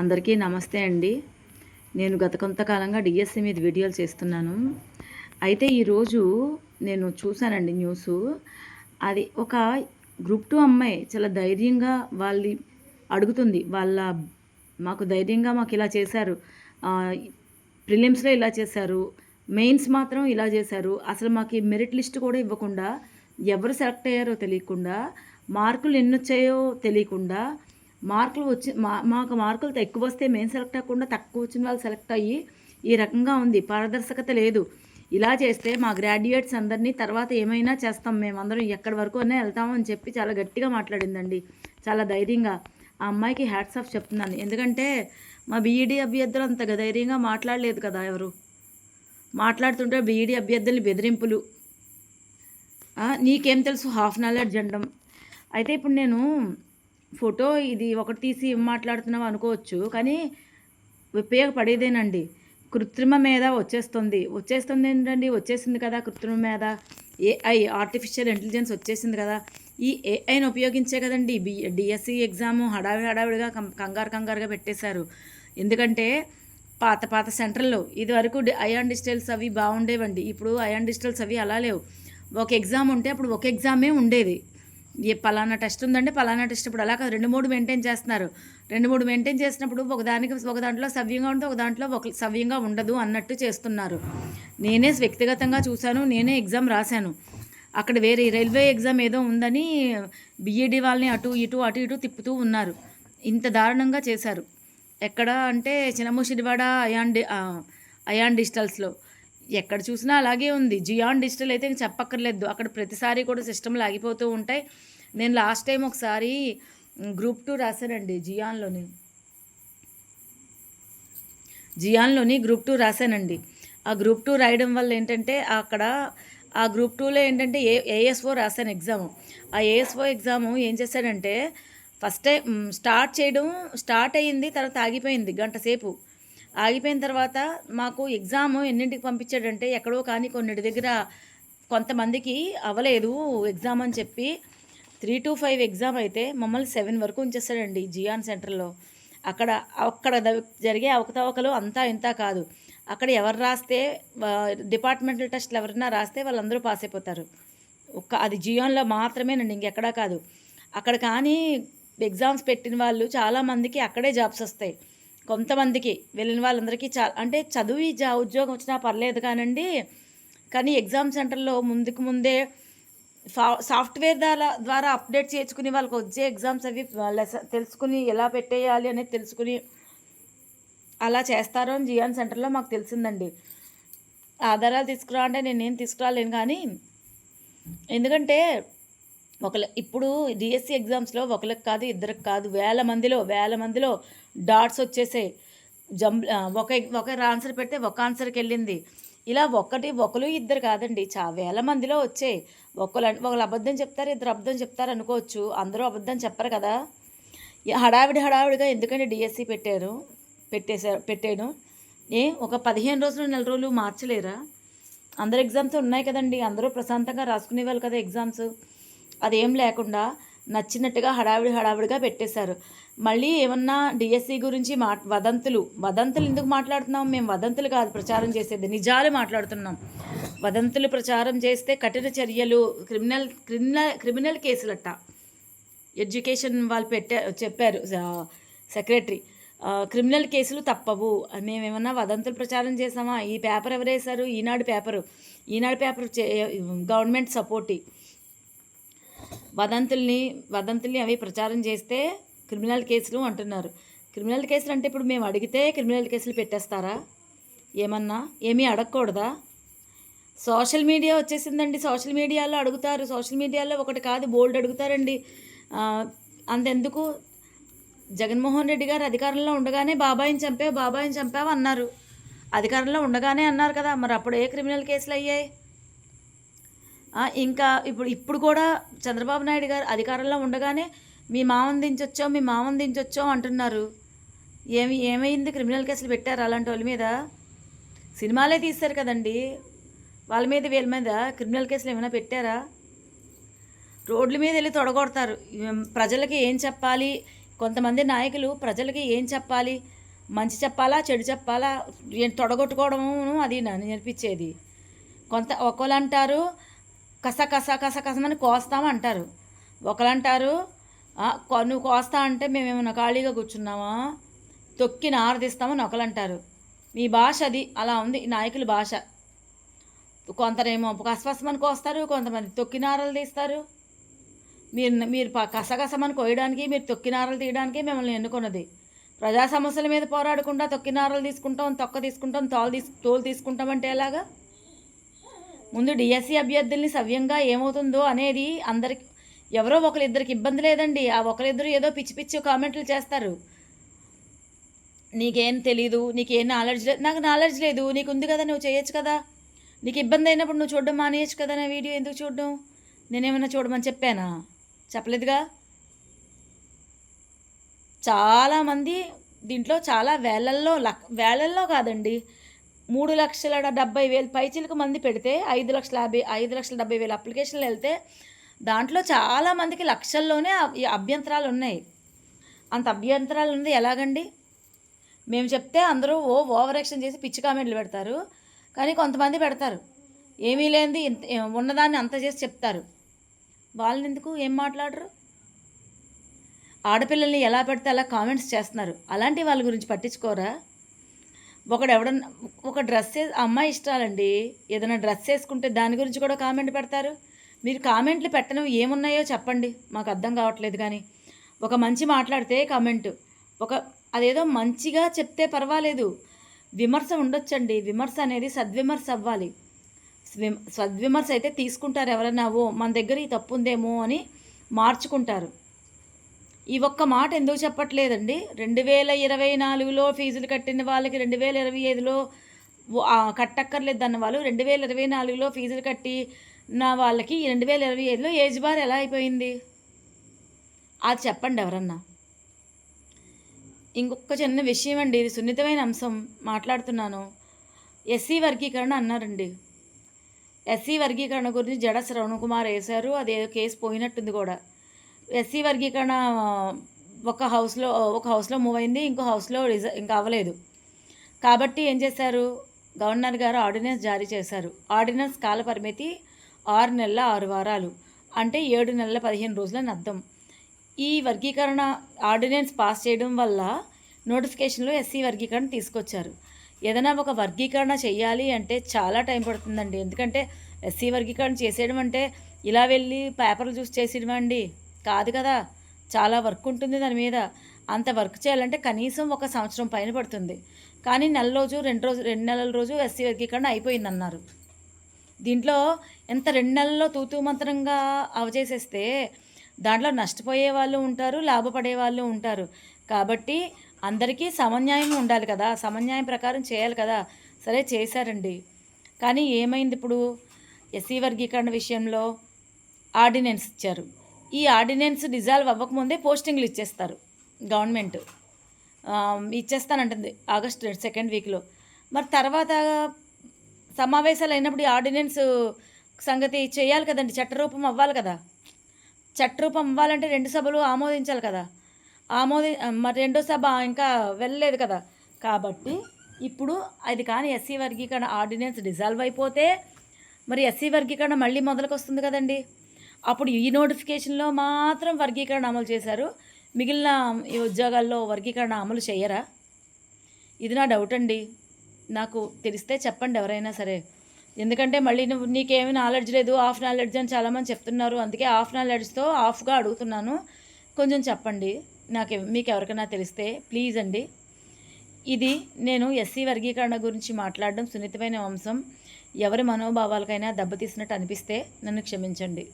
అందరికీ నమస్తే అండి. నేను గత కొంతకాలంగా డిఎస్సి మీద వీడియోలు చేస్తున్నాను. అయితే ఈరోజు నేను చూశానండి న్యూస్. అది ఒక గ్రూప్ టూ అమ్మాయి చాలా ధైర్యంగా వాళ్ళని అడుగుతుంది. వాళ్ళ మాకు ధైర్యంగా మాకు ఇలా చేశారు. ప్రిలిమ్స్లో ఇలా చేశారు. మెయిన్స్ మాత్రం ఇలా చేశారు. అసలు మాకు మెరిట్ లిస్ట్ కూడా ఇవ్వకుండా ఎవరు సెలెక్ట్ అయ్యారో తెలియకుండా మార్కులు ఎన్ని వచ్చాయో తెలియకుండా మార్కులు వచ్చి మా మాకు మార్కులు ఎక్కువ వస్తే మేము సెలెక్ట్ అవ్వకుండా తక్కువ వచ్చిన వాళ్ళు సెలెక్ట్ అయ్యి ఈ రకంగా ఉంది. పారదర్శకత లేదు. ఇలా చేస్తే మా గ్రాడ్యుయేట్స్ అందరినీ తర్వాత ఏమైనా చేస్తాం. మేమందరం ఎక్కడి వరకు అనే వెళ్తామని చెప్పి చాలా గట్టిగా మాట్లాడిందండి. చాలా ధైర్యంగా. ఆ అమ్మాయికి హ్యాట్స్ ఆఫ్ చెప్తున్నాను. ఎందుకంటే మా బీఈడీ అభ్యర్థులు అంత ధైర్యంగా మాట్లాడలేదు కదా ఎవరు? మాట్లాడుతుంటే బీఈడీ అభ్యర్థుల్ని బెదిరింపులు. నీకేం తెలుసు? హాఫ్ నాలెడ్జ్ జెండం అయితే ఇప్పుడు నేను ఫోటో ఇది ఒకటి తీసి ఏం మాట్లాడుతున్నావు అనుకోవచ్చు కానీ ఉపయోగపడేదేనండి. కృత్రిమ మీద వచ్చేస్తుంది. వచ్చేస్తుంది ఏంటండి? వచ్చేసింది కదా కృత్రిమ మీద ఏఐ ఆర్టిఫిషియల్ ఇంటెలిజెన్స్ వచ్చేసింది కదా. ఈ ఏఐని ఉపయోగించే కదండి. బి డిఎస్సి ఎగ్జామ్ హడావిడి హడావిడిగా కం కంగారు కంగారుగా పెట్టేశారు. ఎందుకంటే పాత పాత సెంటర్లో ఇది వరకు అయాన్ డిజిటల్స్ అవి బాగుండేవండి. ఇప్పుడు అయాన్ డిజిటల్స్ అవి అలా లేవు. ఒక ఎగ్జామ్ ఉంటే అప్పుడు ఒక ఎగ్జామే ఉండేది. ఏ పలానా టెస్ట్ ఉందంటే పలానా టెస్ట్ ఇప్పుడు అలా కాదు. రెండు మూడు మెయింటైన్ చేస్తున్నారు. రెండు మూడు మెయింటైన్ చేసినప్పుడు ఒక దానికి ఒక దాంట్లో సవ్యంగా ఉంటే ఒక దాంట్లో ఒక సవ్యంగా ఉండదు అన్నట్టు చేస్తున్నారు. నేనే వ్యక్తిగతంగా చూశాను నేనే ఎగ్జామ్ రాశాను. అక్కడ వేరే రైల్వే ఎగ్జామ్ ఏదో ఉందని బీఈడి వాళ్ళని అటు ఇటు అటు ఇటు తిప్పుతూ ఉన్నారు. ఇంత దారుణంగా చేశారు. ఎక్కడ అంటే చిన్నమూషిడివాడ అయాన్ డి అయాన్ డిజిటల్స్లో ఎక్కడ చూసినా అలాగే ఉంది. జియాన్ డిజిటల్ అయితే ఇంక చెప్పక్కర్లేదు. అక్కడ ప్రతిసారి కూడా సిస్టమ్లు ఆగిపోతూ ఉంటాయి. నేను లాస్ట్ టైం ఒకసారి గ్రూప్ టూ రాశానండి జియాన్లోని. జియాన్లోని గ్రూప్ టూ రాశానండి. ఆ గ్రూప్ టూ రాయడం వల్ల ఏంటంటే అక్కడ ఆ గ్రూప్ టూలో ఏంటంటే ఏ ఏఎస్ఓ రాశాను ఎగ్జామ్. ఆ ఏఎస్ఓ ఎగ్జాము ఏం చేశాడంటే ఫస్ట్ టైం స్టార్ట్ చేయడం స్టార్ట్ అయ్యింది తర్వాత ఆగిపోయింది గంట సేపు. ఆగిపోయిన తర్వాత మాకు ఎగ్జామ్ ఎన్నింటికి పంపించాడంటే ఎక్కడో కానీ కొన్నిటి దగ్గర కొంతమందికి అవ్వలేదు ఎగ్జామ్ అని చెప్పి త్రీ టు ఫైవ్ ఎగ్జామ్ అయితే మమ్మల్ని సెవెన్ వరకు ఉంచేస్తాడండి జియాన్ సెంటర్లో. అక్కడ అక్కడ జరిగే అవకతవకలు అంతా ఇంత కాదు. అక్కడ ఎవరు రాస్తే డిపార్ట్మెంటల్ టెస్ట్లు ఎవరైనా రాస్తే వాళ్ళందరూ పాస్ అయిపోతారు. ఒక్క అది జియోన్లో మాత్రమేనండి ఇంకెక్కడా కాదు. అక్కడ కానీ ఎగ్జామ్స్ పెట్టిన వాళ్ళు చాలామందికి అక్కడే జాబ్స్ వస్తాయి. కొంతమందికి వెళ్ళిన వాళ్ళందరికీ చా అంటే చదువు జా ఉద్యోగం వచ్చినా పర్లేదు కానండి కానీ ఎగ్జామ్ సెంటర్లో ముందుకు ముందే సాఫ్ట్వేర్ ద్వారా ద్వారా అప్డేట్ చేసుకుని వాళ్ళకి వచ్చే ఎగ్జామ్స్ అవి తెలుసుకుని ఎలా పెట్టేయాలి అనేది తెలుసుకుని అలా చేస్తారో అని జియాన్ సెంటర్లో మాకు తెలిసిందండి. ఆధారాలు తీసుకురా అంటే నేనేం తీసుకురాలేను కానీ ఎందుకంటే ఒక ఇప్పుడు డిఎస్సి ఎగ్జామ్స్లో ఒకరికి కాదు ఇద్దరికి కాదు వేల మందిలో వేల మందిలో డాట్స్ వచ్చేసాయి. జం ఒక ఒక ఆన్సర్ పెడితే ఒక ఆన్సర్కి వెళ్ళింది. ఇలా ఒకటి ఒకరు ఇద్దరు కాదండి. చా వేల మందిలో వచ్చాయి. ఒకరు ఒకరు అబద్ధం చెప్తారు ఇద్దరు అబద్ధం చెప్తారు అనుకోవచ్చు. అందరూ అబద్ధం చెప్పరు కదా. హడావిడి హడావిడిగా ఎందుకంటే డిఎస్సి పెట్టారు? పెట్టేశారు పెట్టాను? ఏ ఒక పదిహేను రోజులు నెల రోజులు మార్చలేరా? అందరు ఎగ్జామ్స్ ఉన్నాయి కదండి. అందరూ ప్రశాంతంగా రాసుకునేవాళ్ళు కదా ఎగ్జామ్స్ అదేం లేకుండా నచ్చినట్టుగా హడావిడి హడావిడిగా పెట్టేశారు. మళ్ళీ ఏమన్నా డిఎస్సి గురించి మా వదంతులు వదంతులు ఎందుకు మాట్లాడుతున్నాం? మేము వదంతులు కాదు ప్రచారం చేసేది. నిజాలు మాట్లాడుతున్నాం. వదంతులు ప్రచారం చేస్తే కఠిన చర్యలు క్రిమినల్ క్రిమినల్ క్రిమినల్ కేసులట. ఎడ్యుకేషన్ వాళ్ళు పెట్టా చెప్పారు సెక్రటరీ. క్రిమినల్ కేసులు తప్పవు. మేమేమన్నా వదంతులు ప్రచారం చేసామా? ఈ పేపర్ ఎవరేశారు? ఈనాడు పేపరు. ఈనాడు పేపర్ చే గవర్నమెంట్ సపోర్టి. వదంతుల్ని వదంతుల్ని అవి ప్రచారం చేస్తే క్రిమినల్ కేసులు అంటున్నారు. క్రిమినల్ కేసులు అంటే ఇప్పుడు మేము అడిగితే క్రిమినల్ కేసులు పెట్టేస్తారా? ఏమన్నా? ఏమీ అడగకూడదా? సోషల్ మీడియా వచ్చేసిందండి. సోషల్ మీడియాలో అడుగుతారు. సోషల్ మీడియాలో ఒకటి కాదు బోల్డ్ అడుగుతారండి. అంతెందుకు? జగన్మోహన్ రెడ్డి గారు అధికారంలో ఉండగానే బాబాయిని చంపావు బాబాయిని చంపావు అన్నారు అధికారంలో ఉండగానే అన్నారు కదా మరి అప్పుడు ఏ క్రిమినల్ కేసులు అయ్యాయి? ఇంకా ఇప్పుడు ఇప్పుడు కూడా చంద్రబాబు నాయుడు గారు అధికారంలో ఉండగానే మీ మామని దించొచ్చో మీ మామని దించొచ్చో అంటున్నారు. ఏమి ఏమైంది? క్రిమినల్ కేసులు పెట్టారు అలాంటి వాళ్ళ మీద? సినిమాలే తీస్తారు కదండి. వాళ్ళ మీద వీళ్ళ మీద క్రిమినల్ కేసులు ఏమైనా పెట్టారా? రోడ్ల మీద వెళ్ళి తొడగొడతారు. ప్రజలకి ఏం చెప్పాలి? కొంతమంది నాయకులు ప్రజలకి ఏం చెప్పాలి? మంచి చెప్పాలా? చెడు చెప్పాలా? తొడగొట్టుకోవడము అది నన్ను నేర్పించేది. కొంత ఒకళ్ళు అంటారు కస కస కస కసమని కోస్తాం అంటారు ఒకలంటారు అంటారు నువ్వు కోస్తా అంటే మేమేమన్నా ఖాళీగా కూర్చున్నామా? తొక్కి నారదీస్తామని ఒకలంటారు అంటారు మీ భాష అది అలా ఉంది ఈ నాయకుల భాష. కొంతరేమో కసకసమని కోస్తారు కొంతమంది తొక్కినారలు తీస్తారు. మీరు మీరు కసగసమని కోయడానికి మీరు తొక్కినారలు తీయడానికి మిమ్మల్ని ఎన్నుకున్నది. ప్రజా సమస్యల మీద పోరాడకుండా తొక్కినారలు తీసుకుంటాం తొక్క తీసుకుంటాం తోలు తీసు తోలు తీసుకుంటాం అంటే ఎలాగా? ముందు డిఎస్సి అభ్యర్థుల్ని సవ్యంగా ఏమవుతుందో అనేది అందరికి ఎవరో ఒకరిద్దరికి ఇబ్బంది లేదండి. ఆ ఒకరిద్దరు ఏదో పిచ్చి పిచ్చి కామెంట్లు చేస్తారు. నీకేం తెలీదు నీకేం నాలెడ్జ్ లేదు నాకు నాలెడ్జ్ లేదు నీకు ఉంది కదా నువ్వు చేయొచ్చు కదా. నీకు ఇబ్బంది అయినప్పుడు నువ్వు చూడడం మానేయచ్చు కదా నా వీడియో ఎందుకు చూడడం? నేనేమైనా చూడమని చెప్పానా? చెప్పలేదుగా? చాలామంది దీంట్లో చాలా వేలల్లో లక్ వేలల్లో కాదండి. మూడు లక్షల డెబ్బై వేలు పైచిలకు మంది పెడితే ఐదు లక్షల యాభై ఐదు లక్షల డెబ్బై వేలు అప్లికేషన్లు వెళ్తే దాంట్లో చాలామందికి లక్షల్లోనే ఈ అభ్యంతరాలు ఉన్నాయి. అంత అభ్యంతరాలు ఉంది ఎలాగండి? మేము చెప్తే అందరూ ఓ ఓవర్ యాక్షన్ చేసి పిచ్చి కామెంట్లు పెడతారు. కానీ కొంతమంది పెడతారు. ఏమీ లేనిది ఇంత- ఉన్నదాన్ని అంత చేసి చెప్తారు. వాళ్ళని ఎందుకు? ఏం మాట్లాడరు? ఆడపిల్లల్ని ఎలా పెడితే అలా కామెంట్స్ చేస్తున్నారు. అలాంటి వాళ్ళ గురించి పట్టించుకోరా? ఒకడు ఎవడన్నా ఒక డ్రెస్ అమ్మాయి ఇష్టాలండి. ఏదైనా డ్రెస్ వేసుకుంటే దాని గురించి కూడా కామెంట్ పెడతారు. మీరు కామెంట్లు పెట్టడం ఏమున్నాయో చెప్పండి. మాకు అర్థం కావట్లేదు కానీ. ఒక మంచి మాట్లాడితే కామెంట్. ఒక అదేదో మంచిగా చెప్తే పర్వాలేదు. విమర్శ ఉండొచ్చండి. విమర్శ అనేది సద్విమర్శ అవ్వాలి. సద్విమర్శ అయితే తీసుకుంటారు ఎవరైనా ఓ మన దగ్గర ఈ తప్పు ఉందేమో అని మార్చుకుంటారు. ఈ ఒక్క మాట ఎందుకు చెప్పట్లేదండి? రెండు వేల ఇరవై నాలుగులో ఫీజులు కట్టిన వాళ్ళకి రెండు వేల ఇరవై ఐదులో కట్టక్కర్లేదు అన్న వాళ్ళు రెండు వేల ఇరవై నాలుగులో ఫీజులు కట్టి నా వాళ్ళకి రెండు వేల ఇరవై ఐదులో ఏజ్ బార్ ఎలా అయిపోయింది? అది చెప్పండి ఎవరన్నా. ఇంకొక చిన్న విషయం అండి ఇది సున్నితమైన అంశం మాట్లాడుతున్నాను. ఎస్సీ వర్గీకరణ అన్నారండి. ఎస్సీ వర్గీకరణ గురించి జడ శ్రవణ్ కుమార్ వేశారు అది కేసు పోయినట్టుంది కూడా. ఎస్సీ వర్గీకరణ ఒక హౌస్లో ఒక హౌస్లో మూవ్ అయింది ఇంకో హౌస్లో రిజ ఇంకా అవ్వలేదు. కాబట్టి ఏం చేశారు? గవర్నర్ గారు ఆర్డినెన్స్ జారీ చేశారు. ఆర్డినెన్స్ కాల పరిమితి ఆరు నెలల ఆరు వారాలు అంటే ఏడు నెలల పదిహేను రోజులని అర్థం. ఈ వర్గీకరణ ఆర్డినెన్స్ పాస్ చేయడం వల్ల నోటిఫికేషన్లో ఎస్సీ వర్గీకరణ తీసుకొచ్చారు. ఏదైనా ఒక వర్గీకరణ చేయాలి అంటే చాలా టైం పడుతుందండి. ఎందుకంటే ఎస్సీ వర్గీకరణ చేసేయడం అంటే ఇలా వెళ్ళి పేపర్లు చూసి చేసేయడం అండి కాదు కదా. చాలా వర్క్ ఉంటుంది దాని మీద. అంత వర్క్ చేయాలంటే కనీసం ఒక సంవత్సరం పైన పడుతుంది. కానీ నెల రోజు రెండు రోజు రెండు నెలల రోజు ఎస్సీ వర్గీకరణ అయిపోయిందన్నారు. దీంట్లో ఎంత రెండు నెలల్లో తూతూ మంత్రంగా అవచేసేస్తే దాంట్లో నష్టపోయే వాళ్ళు ఉంటారు లాభపడే వాళ్ళు ఉంటారు. కాబట్టి అందరికీ సమన్యాయం ఉండాలి కదా. సమన్యాయం ప్రకారం చేయాలి కదా. సరే చేశారండి. కానీ ఏమైంది ఇప్పుడు? ఎస్సీ వర్గీకరణ విషయంలో ఆర్డినెన్స్ ఇచ్చారు. ఈ ఆర్డినెన్స్ డిజాల్వ్ అవ్వకముందే పోస్టింగ్లు ఇచ్చేస్తారు. గవర్నమెంట్. ఇచ్చేస్తానంటుంది ఆగస్ట్ సెకండ్ వీక్లో. మరి తర్వాత సమావేశాలు అయినప్పుడు ఈ ఆర్డినెన్స్ సంగతి చేయాలి కదండి చట్టరూపం అవ్వాలి కదా. చట్టరూపం అవ్వాలంటే రెండు సభలు ఆమోదించాలి కదా. ఆమోది మరి రెండో సభ ఇంకా వెళ్ళలేదు కదా. కాబట్టి ఇప్పుడు అది కానీ ఎస్సీ వర్గీకరణ ఆర్డినెన్స్ డిజాల్వ్ అయిపోతే మరి ఎస్సీ వర్గీకరణ మళ్ళీ మొదలకొస్తుంది కదండి. అప్పుడు ఈ నోటిఫికేషన్లో మాత్రం వర్గీకరణ అమలు చేశారు. మిగిలిన ఈ ఉద్యోగాల్లో వర్గీకరణ అమలు చేయరా? ఇది నా డౌట్ అండి. నాకు తెలిస్తే చెప్పండి ఎవరైనా సరే. ఎందుకంటే మళ్ళీ నువ్వు నీకేమి నాలెడ్జ్ లేదు హాఫ్ నాలెడ్జ్ అని చాలామంది చెప్తున్నారు. అందుకే హాఫ్ నాలెడ్జ్తో హాఫ్గా అడుగుతున్నాను. కొంచెం చెప్పండి. నాకు మీకు ఎవరికైనా తెలిస్తే ప్లీజ్ అండి. ఇది నేను ఎస్సీ వర్గీకరణ గురించి మాట్లాడడం సున్నితమైన అంశం. ఎవరి మనోభావాలకైనా దెబ్బతీసినట్టు అనిపిస్తే నన్ను క్షమించండి.